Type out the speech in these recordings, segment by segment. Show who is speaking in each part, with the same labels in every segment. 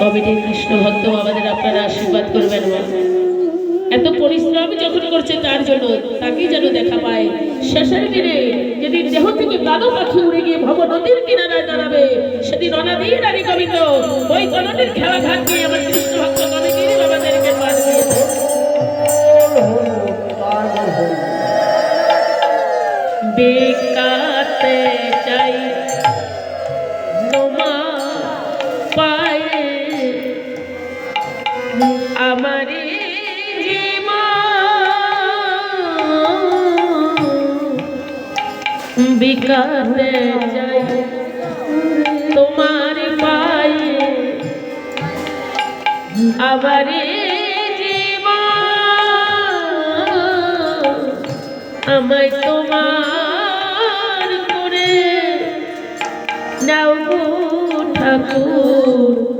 Speaker 1: কমিটির কৃষ্ণ ভক্ত বাবাদের আপনারা আশীর্বাদ করবেন মা। এত পরিশ্রম যখন করছে তার জন্য, তাকেই যেন দেখা পায়। শেষের দিনে যেদিন দেহ থেকে কালো পাখি উড়ে গিয়ে ভব নদীর কিনারায় দাঁড়াবে, সেদিন অনাদিন নারী কবিত ওই কলনের খেলা ঘাট নিয়ে আমার কৃষ্ণ ভক্ত কমিটির বাবাদেরকে পাঠ বেকাতে আমারি বিকাতে চাই তোমার পায়ে। আমারি জীবন। আমায় তোমার করে নাও ঠাকুর।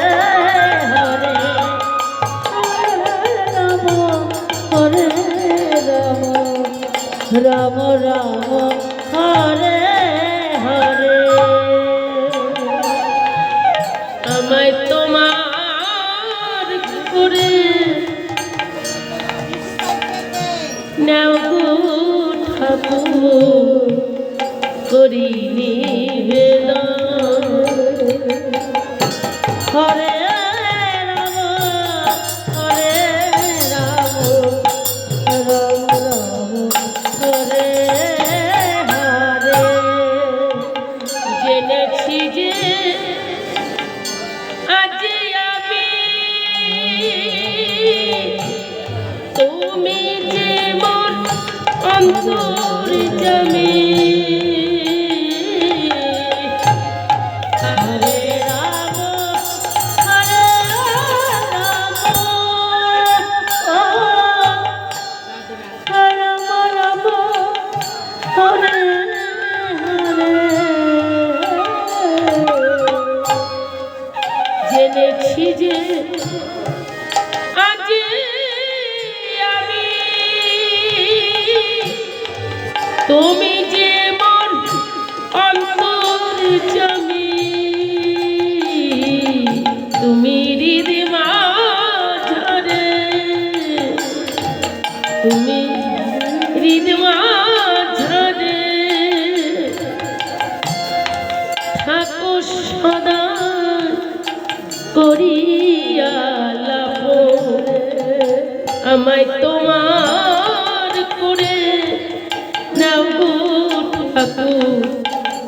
Speaker 1: রাম রাম হরে হরে। আমায় তোমার করে নাও ঠাকুর। জেনেছি যে আজি আমি তুমি যে মন অন্তর জমি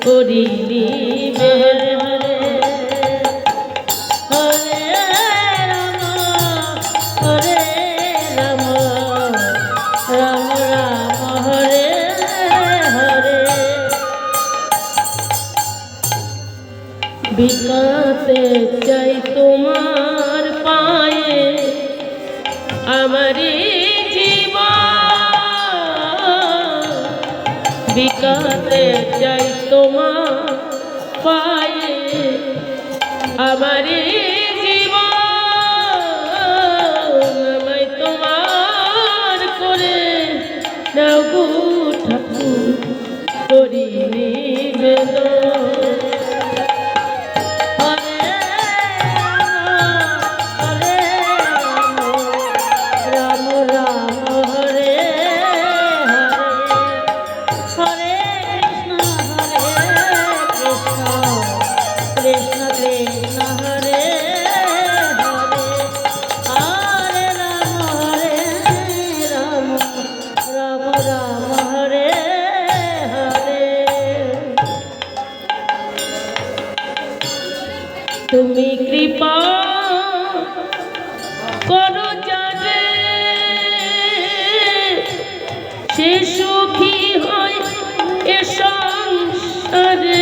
Speaker 1: করি নিবে হরে রাম হরে রাম রাম রাম হরে হরে বিকাতে চাই বিকাতে যাই তোমার পায়ে। আমারে তোমার করে নাও গো ঠাকুর করি নিবেদন করো যাবে। সে সুখী হয় এ সংসারে।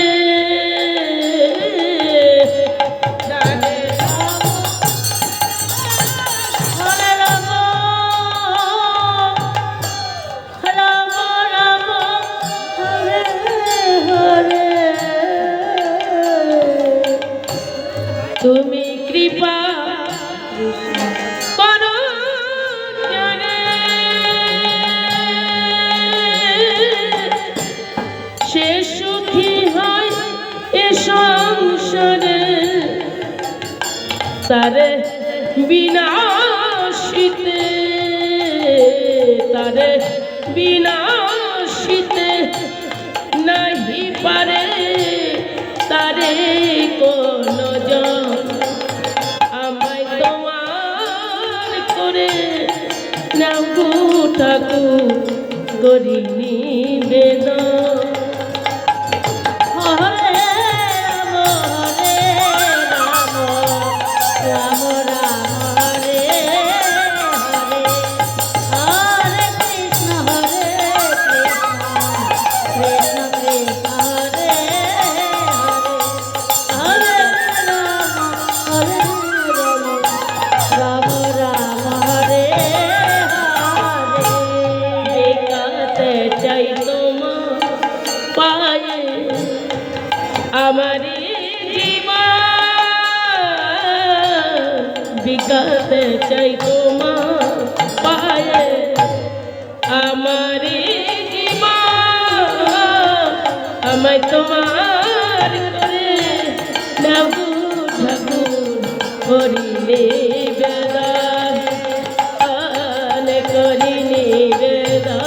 Speaker 1: তুমি কৃপা। তারে বিনাশিতে তারে বিনাশিতে নাহি পারে তারে কোন আমায় তোমার করে নাও ঠাকুর করি আমারি বিকাতে চাই তোমার পায়ে আমারি আমায় তোমার করে নাবু ঠাকুর করিলে বেদান আন করিলে বেদান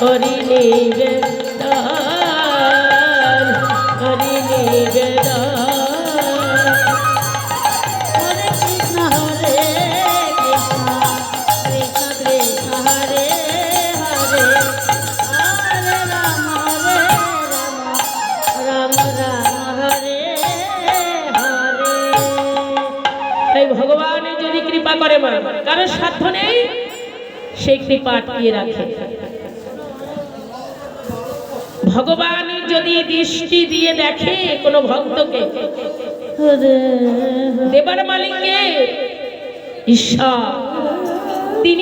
Speaker 1: করিলে সেই কৃপা আটকিয়ে রাখে। ভগবান যদি দৃষ্টি দিয়ে দেখে কোনো ভক্তকে, দেবার মালিককে, ঈশ্বর, তিনি